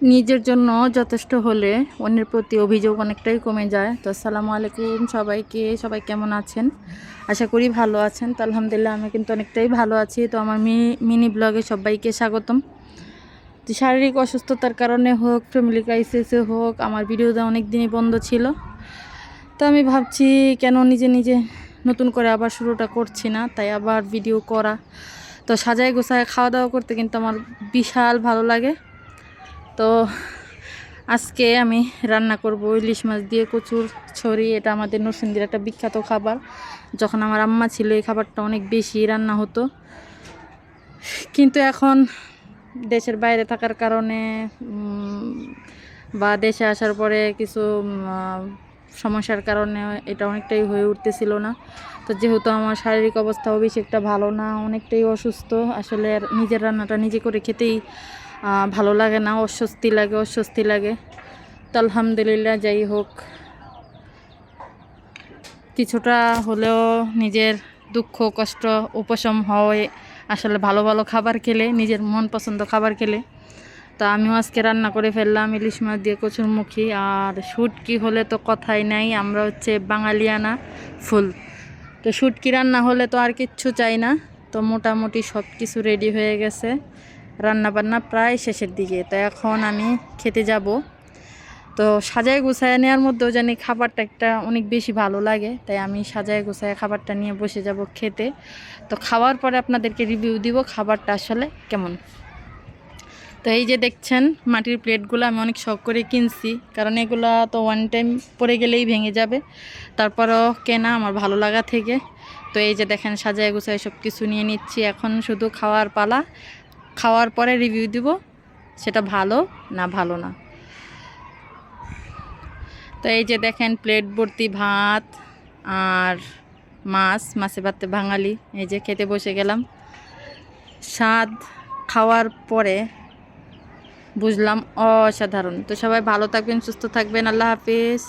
নিজের জন্য যথেষ্ট হলে অন্যের প্রতি অভিযোগ অনেকটাই কমে যায়। তো আসসালামু আলাইকুম সবাইকে, সবাই কেমন আছেন? আশা করি ভালো আছেন। তো আলহামদুলিল্লাহ আমি কিন্তু অনেকটাই ভালো আছি। তো আমার মিনি ব্লগে সবাইকে স্বাগতম। তো শারীরিক অসুস্থতার কারণে হোক ফ্যামিলি ক্রাইসিসে হোক, আমার ভিডিওটা অনেক দিনই বন্ধ ছিল। তো আমি ভাবছি কেন নিজে নিজে নতুন করে আবার শুরুটা করছি না, তাই আবার ভিডিও করা। তো সাজায় গোছায় খাওয়া দাওয়া করতে কিন্তু আমার বিশাল ভালো লাগে। তো আজকে আমি রান্না করব ইলিশ মাছ দিয়ে কচুর ছড়ি, এটা আমাদের নরসিংদীর একটা বিখ্যাত খাবার। যখন আমার আম্মা ছিল, এই খাবারটা অনেক বেশি রান্না হতো। কিন্তু এখন দেশের বাইরে থাকার কারণে বা দেশে আসার পরে কিছু সমস্যার কারণে এটা অনেকটাই হয়ে উঠতেছিল না। তো যেহেতু আমার শারীরিক অবস্থাও বেশি একটা ভালো না, অনেকটাই অসুস্থ, আসলে নিজের রান্নাটা নিজে করে খেতেই ভালো লাগে না, অস্বস্তি লাগে অস্বস্তি লাগে। তো আলহামদুলিল্লাহ, যাই হোক। কিছুটা হলেও নিজের দুঃখ, কষ্ট, উপশম হয় আসলে ভালো ভালো খাবার খেলে, নিজের মন পছন্দ খাবার খেলে। তো আমিও আজকে রান্না করে ফেললাম, ইলিশ মাছ দিয়ে কচুরমুখী আর শুটকি হলে তো কথাই নাই, আমরা হচ্ছে বাঙালিয়ানা ফুল। তো শুটকি রান্না হলে তো আর কিচ্ছু চাই না। তো মোটামুটি সব কিছু রেডি হয়ে গেছে। রান্না বান্না প্রায় শেষের দিকে। তো এখন আমি খেতে যাব। তো সাজায় গুছায় নেওয়ার মধ্যেও জানি খাবারটা একটা অনেক বেশি ভালো লাগে। তাই আমি সাজায় গুছায় খাবারটা নিয়ে বসে যাব খেতে। তো খাওয়ার পরে আপনাদেরকে রিভিউ দিব খাবারটা আসলে কেমন। তো এই যে দেখছেন, মাটির প্লেটগুলো আমি অনেক শখ করে কিনছি। কারণ এগুলো তো ওয়ান টাইম পরে গেলেই ভেঙে যাবে। তারপরও কেনা আমার ভালো লাগা থেকে। তো এই যে দেখেন, সাজায় গুছায় সব কিছু নিয়ে নিচ্ছি। এখন শুধু খাওয়ার পালা। খাওয়ার পরে রিভিউ দিব, সেটা ভালো না ভালো না। তো এই যে দেখেন প্লেট ভর্তি ভাত আর মাছ, মাছে ভাতে বাঙালি, এই যে খেতে বসে গেলাম। স্বাদ খাওয়ার পরে বুঝলাম অসাধারণ। তো সবাই ভালো থাকবেন, সুস্থ থাকবেন, আল্লাহ হাফিজ।